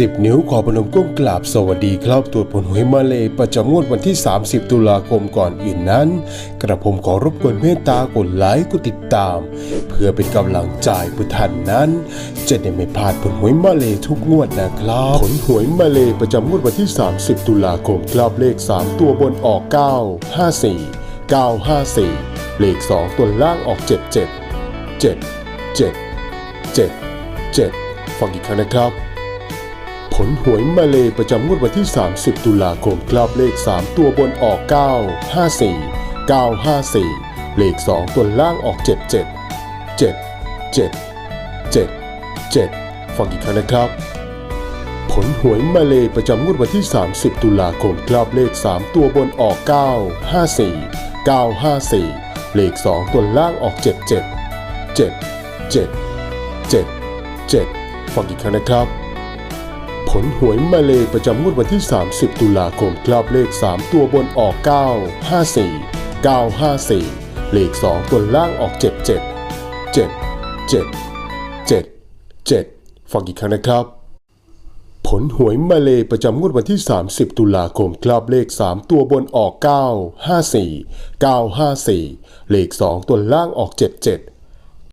สิบนิ้วขอพนมก้มกราบสวัสดีครับตัวผลหวยมาเลยประจำงวดวันที่ 30 ตุลาคมก่อนอื่นนั้น กระผมขอรบกวนเมตตากดไลค์กดติดตาม เพื่อเป็นกำลังใจผู้ท่านนั้น จะได้ไม่พลาดผลหวยมาเลยทุกงวดนะครับผลหวยมาเลยประจำงวดวันที่ 30 ตุลาคมครับเลข 3 ตัวบนออก 9 54 954 เลข 2 ตัวล่างออก 77 7 7 7 7 ฟังอีกครั้งนะครับ ผลหวยมาเลยประจำงวดวันที่ 30 ตุลาคม ครับเลข 3 ตัวบนออก 9 54 954 เลข 2 ตัวล่างออก 77 7 7 7 7 ฟังอีกครั้งนะครับ ผลหวยมาเลยประจำงวดวันที่ 30 ตุลาคม ครับเลข 3 ตัวบนออก 9 54 954 เลข 2 ตัวล่างออก 77 7 7 7 7 ฟังอีกครั้งนะครับ ลหวยมาเลยประจำงวดวันที่ 30 ตุลาคมครับเลข 3 ตัวบนออก 9 54 954 เลข 2 ตัวล่างออก 77 7 7 7 7 ฟังอีกครั้งนะครับ ผลหวยมาเลยประจำงวดวันที่ 30 ตุลาคมครับเลข 3 ตัวบนออก 9 54 954 เลข 2 ตัวล่างออก 77